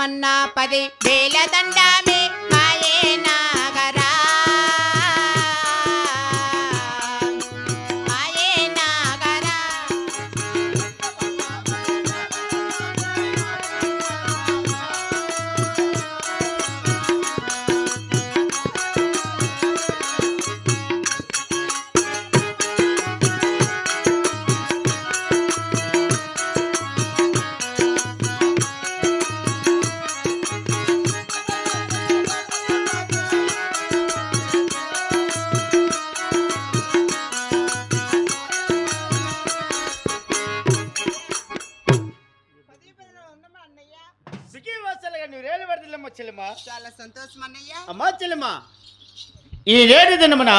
రమ్మన్నా పది వేల దండమే అమ్మా చెల్లెమ్మ ఈ రేడు దినమున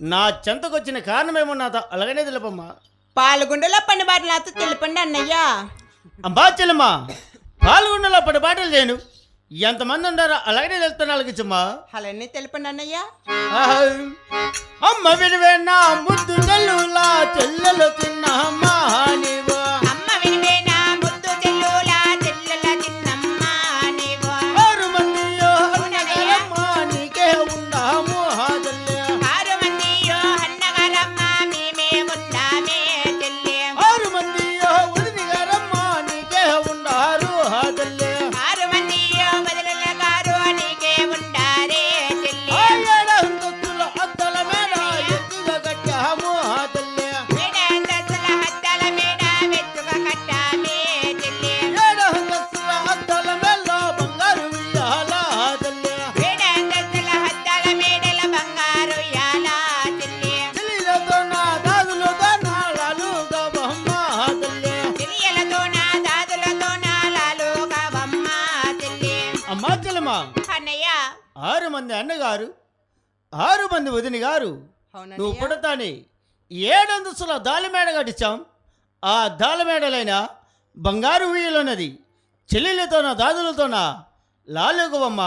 నా చెంతకొచ్చిన కారణమేమో నాతో అలాగనే తెలుపమ్మా. పాల్గొండలో పని బాటలు నాతో తెలుపండి అన్నయ్య. అమ్మా చెల్లెమ్మ పాల్గొండలో పడి బాటలు చేయను ఎంతమంది ఉండారో అలాగనే తెలుస్తాను అలాగించమ్మా అలానే తెలుపండి అన్నయ్య. అమ్మ విడివేనా ముద్దు చెల్లులా చెల్లెలు తిన్నమ్మా నీవు ఆరు మంది అన్నగారు ఆరు మంది వదిన గారు. నువ్వు పుడతాని ఏడంతస్తుల దాలిమేడ కట్టించాం. ఆ దాలిమేడలైన బంగారు ఉయ్యలున్నది చెల్లెలతోన దాదులతోన? లాలుగవమ్మ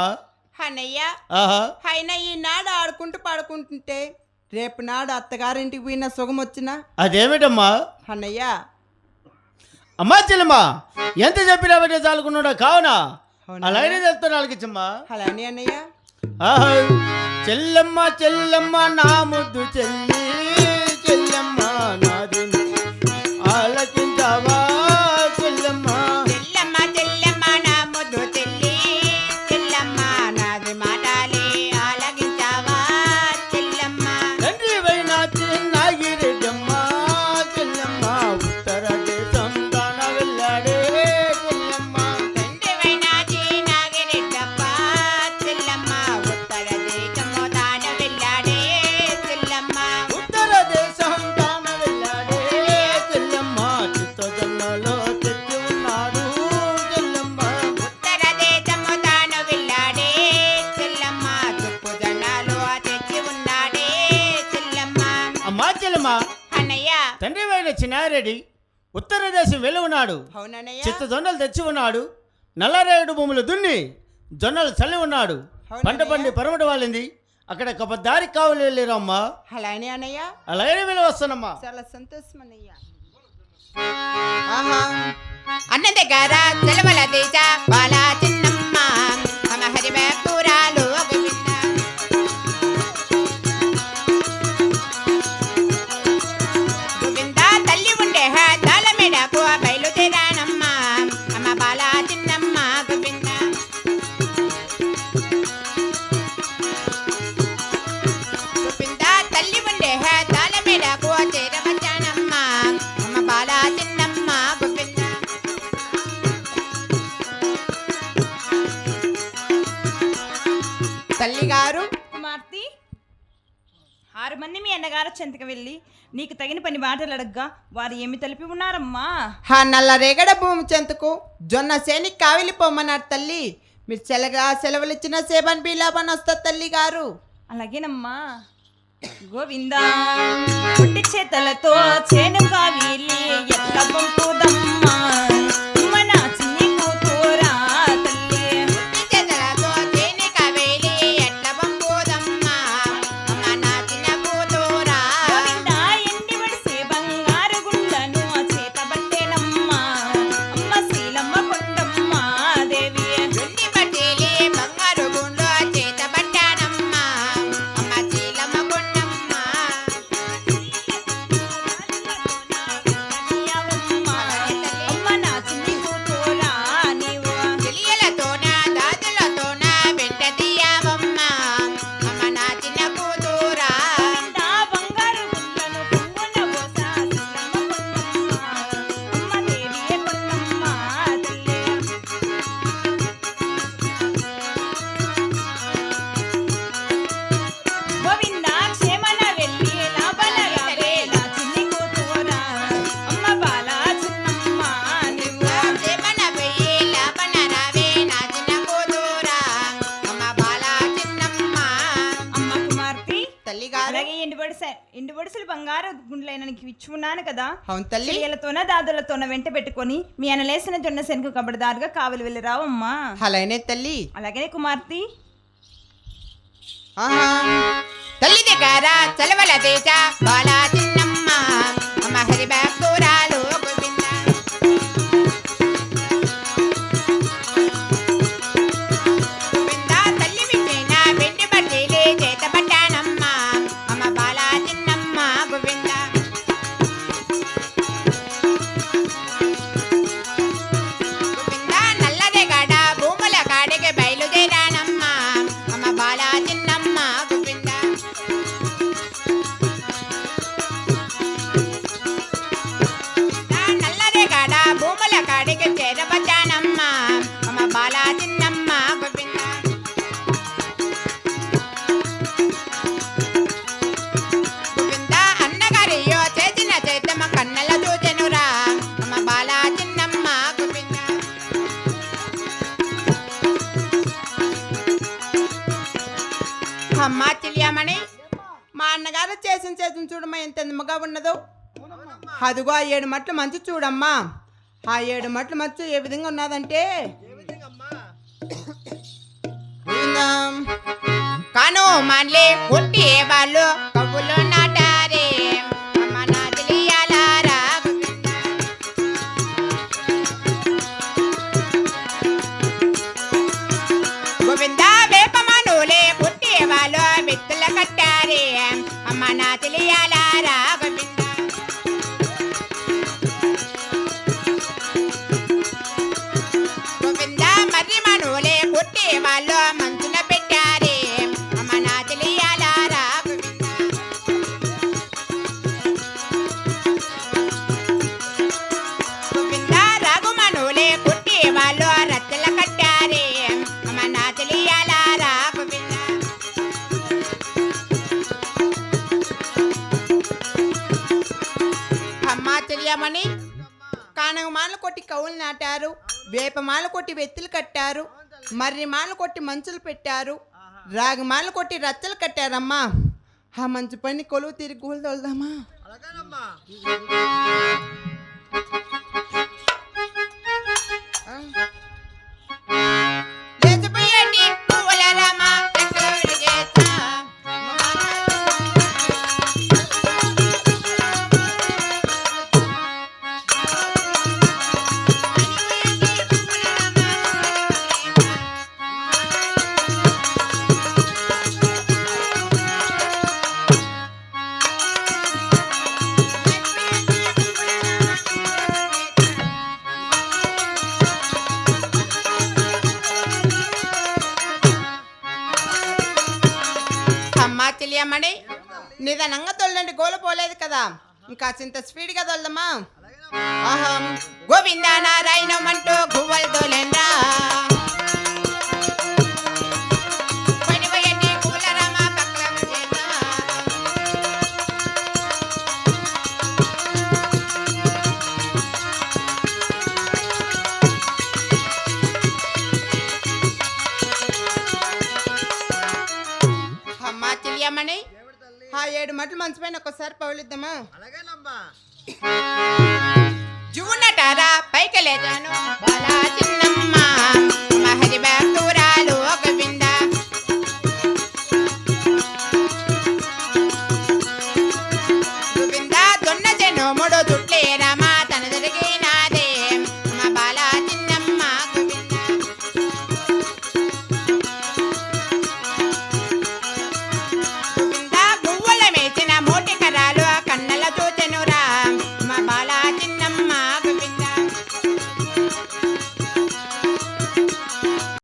ఆహా. ఆయన ఈనాడు ఆడుకుంటూ పాడుకుంటుంటే రేపు నాడు అత్తగారింటికి పోయిన సుఖం వచ్చినా? అదేమిటమ్మా? అన్నయ్య. అమ్మా చెల్లెమ్మ ఎంత చెప్పినా చాలుకున్నాడా కావున? అలాగే చెప్తాను అలకిచ్చమ్మా అలానే అన్నయ్య. చెల్లమ్మ చెల్లమ్మ నా ముద్దు చెల్లి. చిన్నారెడ్డి ఉత్తర దేశం వెళ్ళి ఉన్నాడు చిత్త జొన్నలు తెచ్చి ఉన్నాడు. నల్లరేగడు భూములు దున్ని జొన్నలు చల్లి ఉన్నాడు. పంట పండి పరమట వాలింది అక్కడ ఒక దారి కావులు వెళ్ళారు అమ్మా అలానే అన్నయ్య. అలాగే వెళ్ళి వస్తానమ్మా. చాలా సంతోషం అన్నయ్య. ఆహా. అన్న దగ్గర సెలవుల దేశ చిన్నమ్మ. కూరాలు తల్లిగారు. కుమార్తె ఆరు మంది మీ అన్నగారు చెంతకు వెళ్ళి నీకు తగిన పని మాటలు అడగ్గా వారు ఏమి తెలిపి ఉన్నారమ్మా? హా నల్ల రేగడ భూమి చెంతకు జొన్న సేని కావిలిపోమన్నారు తల్లి. మీరు సెలగా సెలవులు ఇచ్చిన సేబన్ బీలాబన్ వస్తా తల్లి గారు అలాగేనమ్మా. గోవిందా చేతలతో చేను కావిలి ఎట్ల పంపుదమ్మా? గుండ్లైన నీకు ఇచ్చి ఉన్నాను కదా అవును తల్లి. చెలియలతోన దాదులతోన వెంట పెట్టుకొని మీ అనలేసిన జొన్న శనగ కబడిదారుగా కావలి వెళ్ళి రావమ్మా. అలానే తల్లి. అలాగనే కుమార్తె. తల్లి దగ్గర చలవల దేశ బాలా చిన్నమ్మ అమ్మ హరి భక్తురాలు మా చేసిన చేసిన చూడమ్మా ఎంత అందముగా ఉన్నదో. అదిగో ఆ ఏడు మట్లు మంచి చూడమ్మా. ఆ ఏడు మట్లు మంచు ఏ విధంగా ఉన్నదంటే? కాను మళ్ళీ పుట్టి వాళ్ళు కవ్వులు నాటారే గోవిందా. వేపమనులే పుట్టి వాళ్ళు విత్తుల కట్టారే. అమ్మ నా తెలియాలారా గోవింద గోవింద మర్రి మనులే పుట్టి వాళ్ళు. మాల కొట్టి వెత్తులు కట్టారు. మర్రి మాల కొట్టి మంచులు పెట్టారు. రాగి మాల కొట్టి రచ్చలు కట్టారమ్మా. ఆ మంచు పని కొలువు తిరిగి గూలు తోలుదామా. తెలియమ్మడి నిదానంగా తొల్లండి గోల పోలేదు కదా. ఇంకా చింత స్పీడ్గా తొలదమ్మా. అహం. గోవింద నారాయణమంటూ గువ్వలు ఆ ఏడు మట్లు మంచి పైన ఒక్కసారి పౌలిద్దామా జూనటారా పైకి లేచాను బాలా చిన్నమ్మ మహరి భక్తురాలు